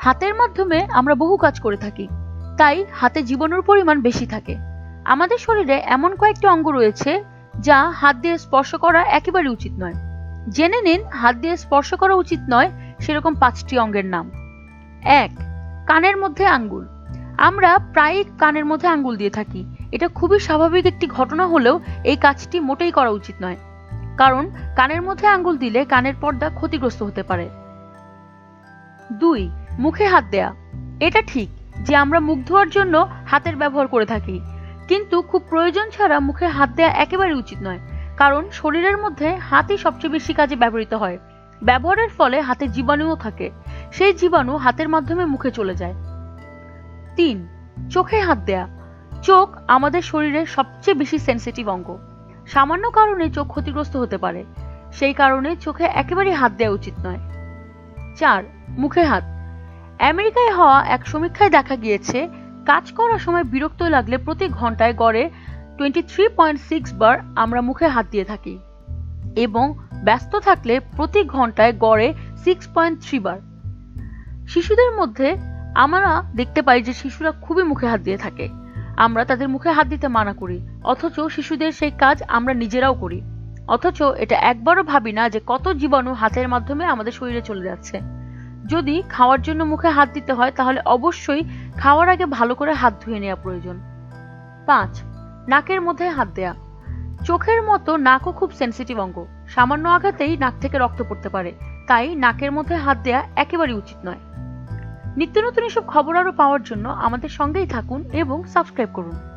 হাতের মাধ্যমে আমরা বহু কাজ করে থাকি। তাই হাতে জীবাণুর পরিমাণ বেশি থাকে। আমাদের শরীরে এমন কয়েকটি অঙ্গ রয়েছে যা হাত দিয়ে স্পর্শ করা একেবারে উচিত নয়। জেনে নিন, হাত দিয়ে স্পর্শ করা উচিত নয় সেরকম পাঁচটি অঙ্গের নাম। এক, কানের মধ্যে আঙ্গুল। আমরা প্রায়ই কানের মধ্যে আঙ্গুল দিয়ে থাকি। এটা খুবই স্বাভাবিক একটি ঘটনা হলেও এই কাজটি মোটেই করা উচিত নয়। কারণ কানের মধ্যে আঙ্গুল দিলে কানের পর্দা ক্ষতিগ্রস্ত হতে পারে। দুই মুখে হাত দেয়া। এটা ঠিক যে আমরা মুখ ধোয়ার জন্য হাতের ব্যবহার করে থাকি। কিন্তু খুব প্রয়োজন ছাড়া মুখে হাত দেয়া একেবারে উচিত নয়। কারণ শরীরের মধ্যে হাতই সবচেয়ে বেশি কাজে ব্যবহৃত হয়। ব্যবহারের ফলে হাতে জীবাণুও থাকে। সেই জীবাণু হাতের মাধ্যমে মুখে চলে যায়। তিন, চোখে হাত দেয়া। চোখ আমাদের শরীরের সবচেয়ে বেশি সেনসিটিভ অঙ্গ। সামান্য কারণে চোখ ক্ষতিগ্রস্ত হতে পারে। সেই কারণে চোখে একেবারেই হাত দেওয়া উচিত নয়। চার, মুখে হাত। আমেরিকায় হওয়া এক সমীক্ষায় দেখা গিয়েছে, কাজ করার সময় বিরক্ত লাগলে প্রতি ঘন্টায় গড়ে টোয়েন্টি থ্রি পয়েন্ট সিক্স বার আমরা মুখে হাত দিয়ে থাকি এবং ব্যস্ত থাকলে প্রতি ঘন্টায় গড়ে সিক্স পয়েন্ট থ্রি বার। শিশুদের মধ্যে আমরা দেখতে পাই যে শিশুরা খুবই মুখে হাত দিয়ে থাকে। আমরা তাদের মুখে হাত দিতে মানা করি, অথচ শিশুদের সেই কাজ আমরা নিজেরাও করি। অথচ এটা একবারও ভাবি না যে কত জীবাণু হাতের মাধ্যমে আমাদের শরীরে চলে যাচ্ছে। যদি খাওয়ার জন্য মুখে হাত দিতে হয়, তাহলে অবশ্যই খাওয়ার আগে ভালো করে হাত ধুয়ে নেওয়া প্রয়োজন। পাঁচ, নাকের মধ্যে হাত দেয়া। চোখের মতো নাকও খুব সেনসিটিভ অঙ্গ। সামান্য আঘাতেই নাক থেকে রক্ত পড়তে পারে। তাই নাকের মধ্যে হাত দেয়া একেবারেই উচিত নয়। নিত্য নতুন এসব খবর আরও পাওয়ার জন্য আমাদের সঙ্গেই থাকুন এবং সাবস্ক্রাইব করুন।